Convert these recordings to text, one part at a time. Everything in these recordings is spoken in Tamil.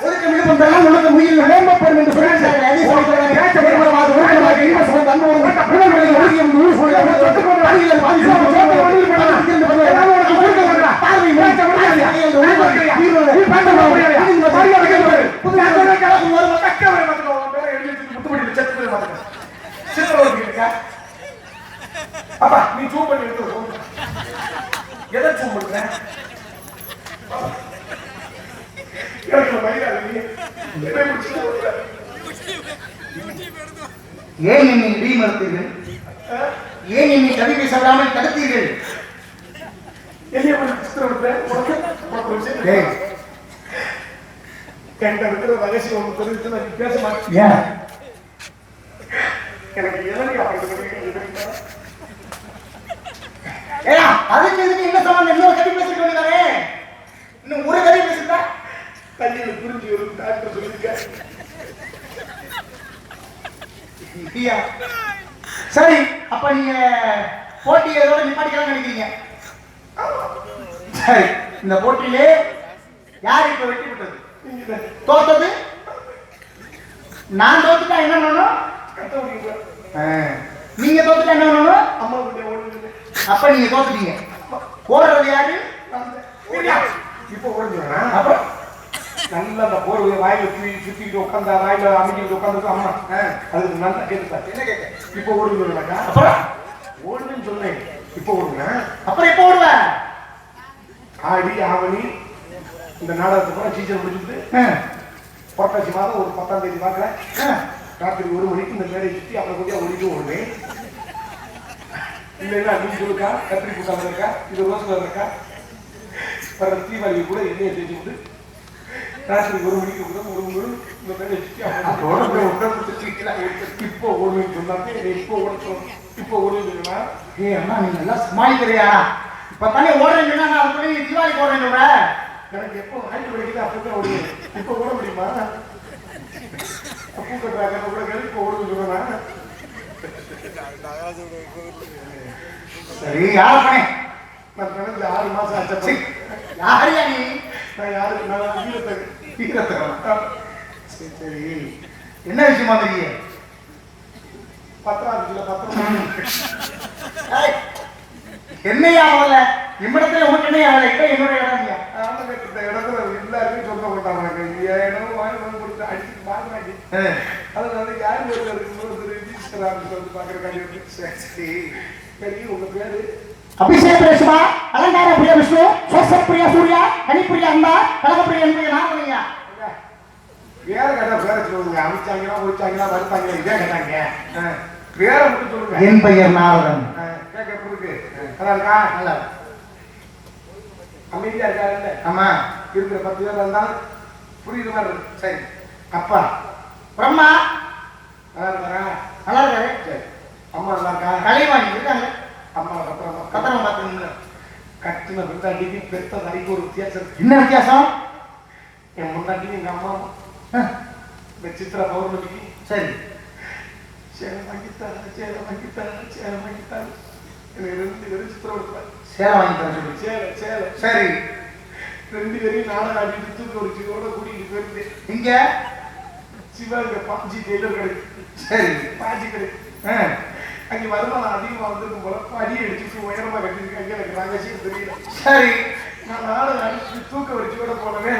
ஒழுக்கம் இழுப்பம் ஒழுக்கம் உயிர் ஓம்பப்படும் என்று சொல்லியிருக்கிறார்கள். அதே சொல்லிக்கிறார்கள். பேச்ச பெருமளவாது ஒழுக்கமாக இன்ப சுகம் தன்பு ஒரு உணர்வுகளில் நூறு சொல்லிய தொட்டுக்கொண்டு அடியில் பாதி அப்பா நீ ஜூம் எடுத்து எதை ஜூம் பண்ற எனக்கு மரியாதை நீ என்னை பிடிச்சிட்டு ஏன் என்னை இடி மறுத்தீர்கள் ஏன் என்னை கவி பேச விடாமல் தடுத்தீர்கள் என்கிட்ட இருக்கிற ரகசியம் ஒன்று தெரிவித்து நான் பேச மாட்டேன் எனக்கு எதனை ஏடா, அதுக்கு இதுக்கு என்ன சம்பந்தம்? இன்னொரு கவி சரி அப்ப நீங்க போட்டி ஏதோட நிப்பாட்டிக்கலாம் நினைக்கிறீங்க. சரி இந்த போட்டியிலே யார் இப்ப வெற்றி பெற்றது? நீங்க தான் தோத்தது? நான் தோத்துட்டா என்ன பண்ணணும்? நீங்க தோத்துட்டா என்ன பண்ணணும்? அம்மா அப்ப நீங்க தோத்துட்டீங்க. ஓடுறது யாரு? இப்போ ஓடுதுண்ணா அப்புறம் நல்ல அந்த போர்வை வாயில தூக்கி சுத்திக்கிட்டு உட்காந்தா வாயில அமைக்கிட்டு உட்காந்து அம்மா அதுக்கு நல்லா கேட்டுட்டா என்ன கேட்க? இப்போ ஓடுதுனாக்கா அப்புறம்? ஓடுதுன்னு சொன்னேன். இப்போ ஓடுங்க. அப்புறம் எப்போ ஓடுவ? ஆடி ஆவணி இந்த நாடகத்தை பூரா டீச்சர் முடிச்சுட்டு புரட்டாசி மாதம் ஒரு பத்தாம் தேதி பார்க்குறேன். ராத்திரி ஒரு மணிக்கு இந்த மேடையை சுற்றி அப்புறம் கொஞ்சம் ஓடிட்டு ஓடுவேன். இல்லைன்னா அஞ்சு இருக்கா? கத்திரி பூட்டாமல் இருக்கா? இது ரோஸ் இருக்கா? வர தீபாவளி கூட எண்ணெயை தேய்ச்சி விட்டு ராத்திரி ஒரு மணிக்கு கூட ஒரு மணி இந்த உடம்பு இப்போ சொன்னாங்க இப்போ ஏய் அண்ணா நீ நல்லா சமாளிக்கிறியா இப்ப தானே ஓடுறீங்கன்னா நான் நீ தீபாவளி ஓடுறேன் எனக்கு எப்போ ஆயிட்டு வரைக்கும் அப்போ தான் ஓடுவேன். இப்போ ஓட முடியுமா? பூ கட்டுறாங்க கூட இப்போ ஓடுவேன்னு சொன்னா. சரி யார பண்ணே? நான் பிறந்து ஆறு மாசம் ஆச்சு. யாரையா நீ? நான் யாருக்கு நான் வீரத்தை வீரத்தகவன். சரி சரி என்ன விஷயமா தெரிய பத்திரம் இருக்குல்ல பத்திரம் என்னையா ஆகல இம்மிடத்துல உனக்கு என்ன அவல இப்ப என்னோட இடம் இல்லையா இந்த இடத்துல எல்லாருமே சொல்ல மாட்டாங்க என் இடம் வாங்கி வந்து கொடுத்து அடிச்சு பாக்குறாங்க அதனால யாரு ஒரு இருக்கும்போது ரிஜிஸ்டர் ஆஃபீஸ் வந்து பாக்குறக்காண்டி வந்து சரி சரி உங்க பேரு விஷ்ணு சோச பிரியா சூர்யா கனிப்பிரியா அம்பா கலகப்பிரியா என்பது நாகமணியா பேரை கேட்டா பேரை சொல்லுங்க. அமிச்சாங்களா ஒழிச்சாங்களா வருத்தாங்களா இதே கேட்டாங்க பேரை மட்டும் சொல்லுங்க. என் பெயர் நாரதன். ஆ, கேட்க இருக்கு நல்லா இருக்கா? நல்லா அமைதியா ஆமா. இருக்கிற பத்து பேர் மாதிரி இருக்கு. சரி. அப்பா. பிரம்மா. நல்லா இருக்காரா? நல்லா இருக்காரு. சரி. அம்மா நல்லா இருக்கா கலைவாணி இருக்காங்க அம்மா கத்துறமா கத்திரம் பார்த்துருங்க பிறந்தாண்டிக்கு பெத்த தாய்க்கு ஒரு வித்தியாசம் இருக்கு. என்ன வித்தியாசம்? என் முன்னாடி எங்க அம்மா இந்த சித்ரா பௌர்ணமிக்கு சரி. சேலை வாங்கித்தாரு சேலை வாங்கித்தாரு சேலை வாங்கித்தாரு. எனக்கு ரெண்டு பேரும் சித்திரம் எடுப்பாரு சேலை வாங்கி தர சொல்லி. சேலை சேலை சரி. ரெண்டு பேரையும் நாடகம் ஆடிட்டு தூக்கி ஒரு சிவோட கூட்டிகிட்டு இங்க? சிவகங்கை பாஞ்சி டெய்லர் கிடைக்கு. சரி. பாஞ்சி கிடைக்கு. ஆ, அங்கே வருமானம் அதிகமாக வந்திருக்கும் போல அடி அடிச்சுட்டு உயரமா கட்டிருக்காங்க எனக்கு ரகசியம் தெரியல சரி நான் நாடகம் அடிச்சு தூக்க வரிச்சோட போனவே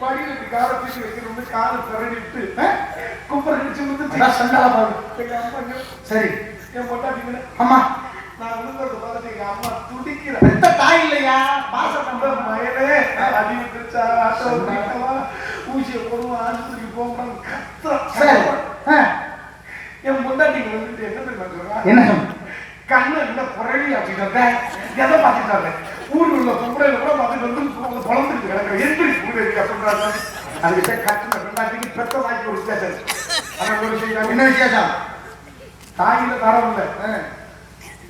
படியில் இப்படி காலை தூக்கி வைக்கிறது காலை திரண்டிட்டு குப்பரை அடிச்சு வந்து அம்மா சரி. என் பொண்டாட்டிங்கள அம்மா. நான் விழுந்தது பார்த்து எங்க அம்மா துடிக்கிற பெத்த தாய் இல்லையா? பாசம் அந்த மயனே அடி விட்டுருச்சா? ஆட்டோ ஊசியை போடுவோம் ஆஸ்பத்திரிக்கு போகணும் கத்துறோம் ஆ, என் பொண்டாட்டிங்க வந்துட்டு என்ன கண்ணு என்ன? புரளி அப்படின்றத எதை பார்த்துட்டாங்க ஊர்ல உள்ள பொம்பளைல கூட பார்த்துட்டு வந்து குழந்தைக்கு கிடக்குற எந்திரி புள்ளி அப்படின்றாங்க அதுக்கிட்ட கட்டுன ரெண்டாயிரத்துக்கு பெத்த வாய்க்கு ஒரு வித்தியாசம். ஆனா ஒரு விஷயம் என்ன வித்தியாசம் தாயில தாரம் இல்லை.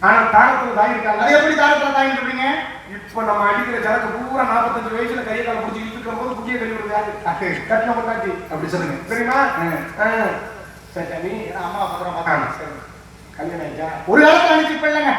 ஆனா தாரத்துல தாய் இருக்காங்க அது எப்படி தாரத்துல தாங்கிட்டு இருக்கீங்க இப்ப நம்ம அடிக்கிற சரக்கு பூரா நாற்பத்தஞ்சு வயசுல கையை கால பிடிச்சி இழுத்துக்கும் போது குட்டியை கழிவுறது யாரு? கட்டின பொண்டாட்டி. அப்படி சொல்லுங்க. தெரியுமா. சரி நீ அம்மா பத்திரம் பார்த்தாங்க கல்யாணம் ஆயிட்டா ஒரு காலத்துல அனுப்பிச்சு இல்லைங்க